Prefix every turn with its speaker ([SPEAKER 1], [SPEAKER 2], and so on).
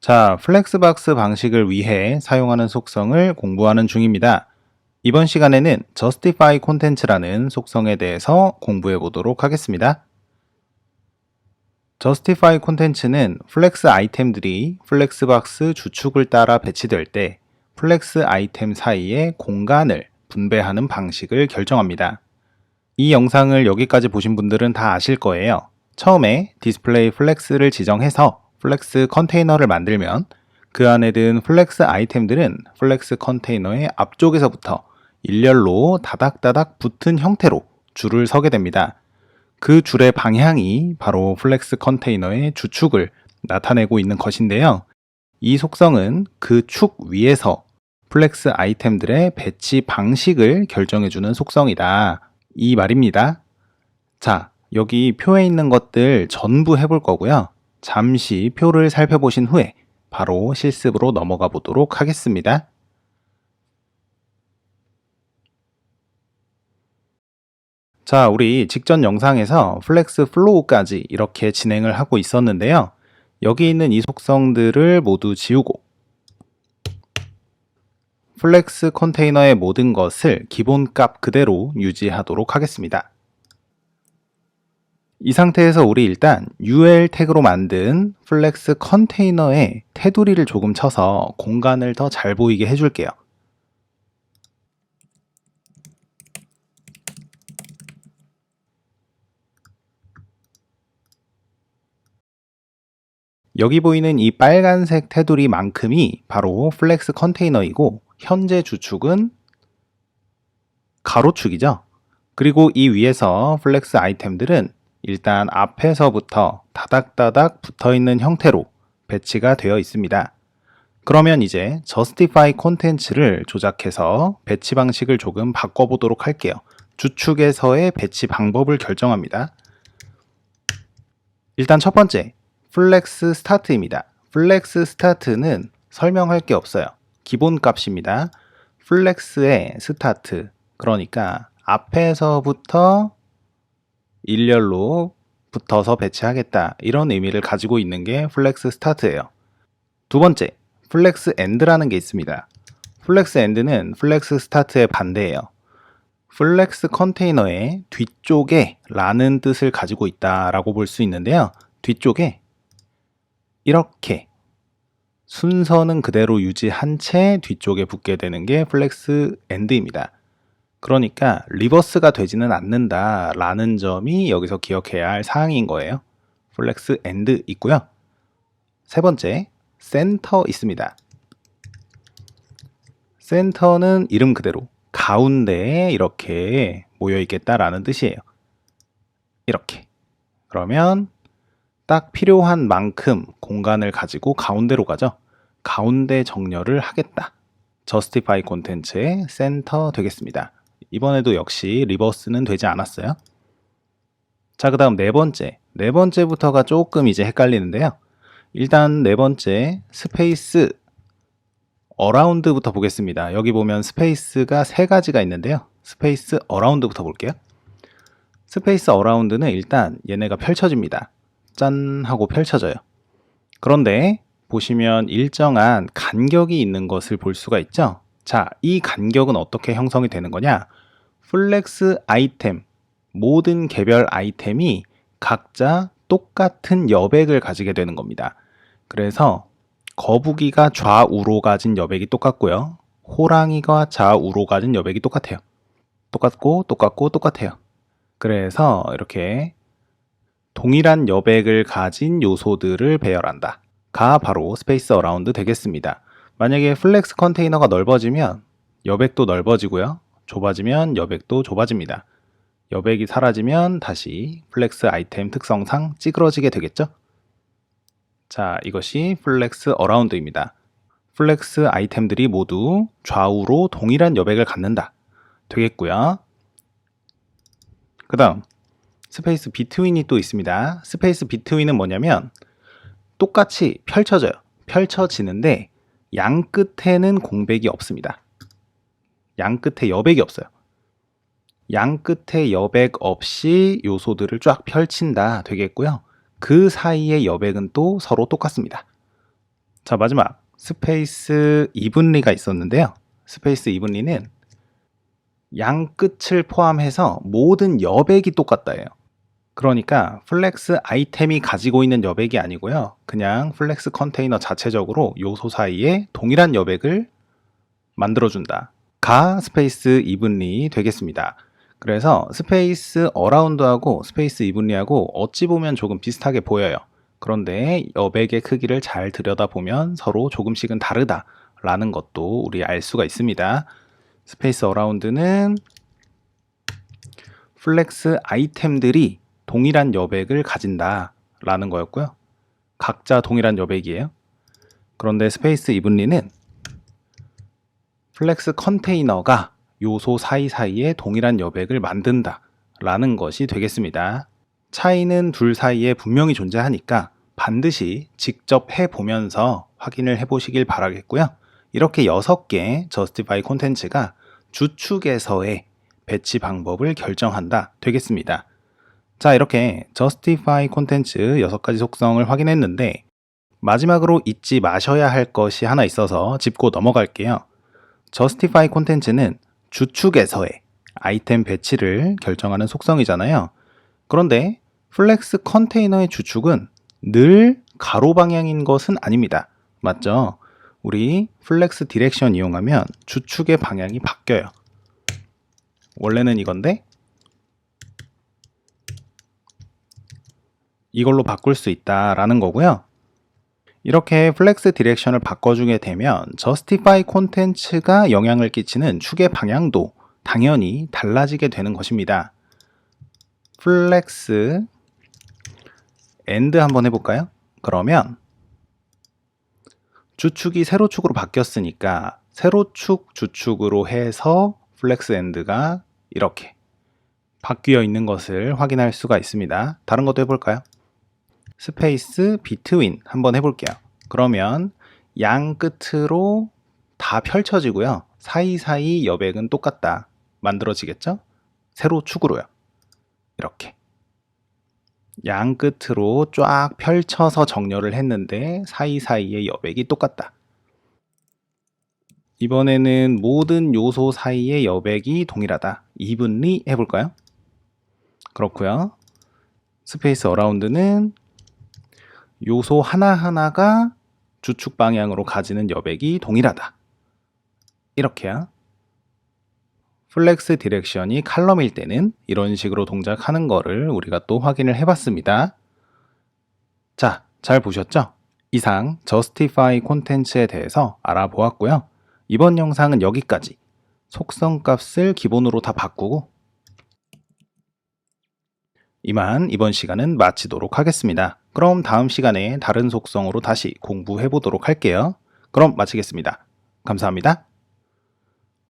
[SPEAKER 1] 자, 플렉스박스 방식을 위해 사용하는 속성을 공부하는 중입니다. 이번 시간에는 justify content라는 속성에 대해서 공부해 보도록 하겠습니다. justify content는 플렉스 아이템들이 플렉스박스 주축을 따라 배치될 때 플렉스 아이템 사이에 공간을 분배하는 방식을 결정합니다. 이 영상을 여기까지 보신 분들은 다 아실 거예요. 처음에 디스플레이 플렉스를 지정해서 플렉스 컨테이너를 만들면 그 안에 든 플렉스 아이템들은 플렉스 컨테이너의 앞쪽에서부터 일렬로 다닥다닥 붙은 형태로 줄을 서게 됩니다. 그 줄의 방향이 바로 플렉스 컨테이너의 주축을 나타내고 있는 것인데요. 이 속성은 그 축 위에서 플렉스 아이템들의 배치 방식을 결정해주는 속성이다. 이 말입니다. 자, 여기 표에 있는 것들 전부 해볼 거고요. 잠시 표를 살펴보신 후에 바로 실습으로 넘어가 보도록 하겠습니다. 자, 우리 직전 영상에서 플렉스 플로우까지 이렇게 진행을 하고 있었는데요. 여기 있는 이 속성들을 모두 지우고 플렉스 컨테이너의 모든 것을 기본값 그대로 유지하도록 하겠습니다. 이 상태에서 우리 일단 UL 태그로 만든 플렉스 컨테이너에 테두리를 조금 쳐서 공간을 더 잘 보이게 해줄게요. 여기 보이는 이 빨간색 테두리만큼이 바로 플렉스 컨테이너이고 현재 주축은 가로축이죠. 그리고 이 위에서 플렉스 아이템들은 일단 앞에서부터 다닥다닥 붙어 있는 형태로 배치가 되어 있습니다. 그러면 이제 justify content를 조작해서 배치 방식을 조금 바꿔보도록 할게요. 주축에서의 배치 방법을 결정합니다. 일단 첫 번째, 플렉스 스타트입니다. 플렉스 스타트는 설명할 게 없어요. 기본 값입니다. 플렉스의 스타트, 그러니까 앞에서부터 일렬로 붙어서 배치하겠다. 이런 의미를 가지고 있는 게 플렉스 스타트예요. 두 번째, 플렉스 엔드라는 게 있습니다. 플렉스 엔드는 플렉스 스타트의 반대예요. 플렉스 컨테이너의 뒤쪽에 라는 뜻을 가지고 있다라고 볼 수 있는데요. 뒤쪽에 이렇게 순서는 그대로 유지한 채 뒤쪽에 붙게 되는 게 플렉스 엔드입니다. 그러니까 리버스가 되지는 않는다 라는 점이 여기서 기억해야 할 사항인 거예요. 플렉스 엔드 있고요. 세 번째, 센터 있습니다. 센터는 이름 그대로 가운데에 이렇게 모여 있겠다라는 뜻이에요. 이렇게. 그러면 딱 필요한 만큼 공간을 가지고 가운데로 가죠. 가운데 정렬을 하겠다. justify 콘텐츠의 센터 되겠습니다. 이번에도 역시 리버스는 되지 않았어요. 자, 그 다음 네 번째. 네 번째부터가 조금 이제 헷갈리는데요. 일단 네 번째, 스페이스 어라운드부터 보겠습니다. 여기 보면 스페이스가 세 가지가 있는데요. 스페이스 어라운드부터 볼게요. 스페이스 어라운드는 일단 얘네가 펼쳐집니다. 짠 하고 펼쳐져요. 그런데 보시면 일정한 간격이 있는 것을 볼 수가 있죠. 자, 이 간격은 어떻게 형성이 되는 거냐? 플렉스 아이템, 모든 개별 아이템이 각자 똑같은 여백을 가지게 되는 겁니다. 그래서 거북이가 좌우로 가진 여백이 똑같고요. 호랑이가 좌우로 가진 여백이 똑같아요. 똑같고 똑같고 똑같아요. 그래서 이렇게 동일한 여백을 가진 요소들을 배열한다. 가 바로 스페이스 어라운드 되겠습니다. 만약에 플렉스 컨테이너가 넓어지면 여백도 넓어지고요. 좁아지면 여백도 좁아집니다. 여백이 사라지면 다시 플렉스 아이템 특성상 찌그러지게 되겠죠? 자, 이것이 플렉스 어라운드입니다. 플렉스 아이템들이 모두 좌우로 동일한 여백을 갖는다. 되겠고요. 그 다음, 스페이스 비트윈이 또 있습니다. 스페이스 비트윈은 뭐냐면 똑같이 펼쳐져요. 펼쳐지는데 양 끝에는 공백이 없습니다. 양 끝에 여백이 없어요. 양 끝에 여백 없이 요소들을 쫙 펼친다 되겠고요. 그 사이의 여백은 또 서로 똑같습니다. 자, 마지막 스페이스 이분리가 있었는데요. 스페이스 이분리는 양 끝을 포함해서 모든 여백이 똑같다예요. 그러니까 플렉스 아이템이 가지고 있는 여백이 아니고요. 그냥 플렉스 컨테이너 자체적으로 요소 사이에 동일한 여백을 만들어준다. 가 스페이스 이분리 되겠습니다. 그래서 스페이스 어라운드하고 스페이스 이분리하고 어찌 보면 조금 비슷하게 보여요. 그런데 여백의 크기를 잘 들여다보면 서로 조금씩은 다르다 라는 것도 우리 알 수가 있습니다. 스페이스 어라운드는 플렉스 아이템들이 동일한 여백을 가진다라는 거였고요. 각자 동일한 여백이에요. 그런데 스페이스 이분리는 플렉스 컨테이너가 요소 사이사이에 동일한 여백을 만든다라는 것이 되겠습니다. 차이는 둘 사이에 분명히 존재하니까 반드시 직접 해보면서 확인을 해보시길 바라겠고요. 이렇게 6개 저스티파이 콘텐츠가 주축에서의 배치 방법을 결정한다 되겠습니다. 자, 이렇게 저스티파이 콘텐츠 6가지 속성을 확인했는데 마지막으로 잊지 마셔야 할 것이 하나 있어서 짚고 넘어갈게요. 저스티파이 콘텐츠는 주축에서의 아이템 배치를 결정하는 속성이잖아요. 그런데 플렉스 컨테이너의 주축은 늘 가로 방향인 것은 아닙니다. 맞죠? 우리 플렉스 디렉션 이용하면 주축의 방향이 바뀌어요. 원래는 이건데 이걸로 바꿀 수 있다라는 거고요. 이렇게 플렉스 디렉션을 바꿔주게 되면 저스티파이 콘텐츠가 영향을 끼치는 축의 방향도 당연히 달라지게 되는 것입니다. 플렉스 엔드 한번 해볼까요? 그러면 주축이 세로축으로 바뀌었으니까 세로축 주축으로 해서 플렉스 엔드가 이렇게 바뀌어 있는 것을 확인할 수가 있습니다. 다른 것도 해볼까요? 스페이스 비트윈 한번 해볼게요. 그러면 양 끝으로 다 펼쳐지고요. 사이사이 여백은 똑같다. 만들어지겠죠? 세로 축으로요. 이렇게. 양 끝으로 쫙 펼쳐서 정렬을 했는데 사이사이의 여백이 똑같다. 이번에는 모든 요소 사이의 여백이 동일하다. 이분리 해볼까요? 그렇고요. 스페이스 어라운드는 요소 하나하나가 주축 방향으로 가지는 여백이 동일하다. 이렇게요. 플렉스 디렉션이 칼럼일 때는 이런 식으로 동작하는 거를 우리가 또 확인을 해봤습니다. 자, 잘 보셨죠? 이상 Justify 콘텐츠에 대해서 알아보았고요. 이번 영상은 여기까지. 속성 값을 기본으로 다 바꾸고 이만 이번 시간은 마치도록 하겠습니다. 그럼 다음 시간에 다른 속성으로 다시 공부해 보도록 할게요. 그럼 마치겠습니다. 감사합니다.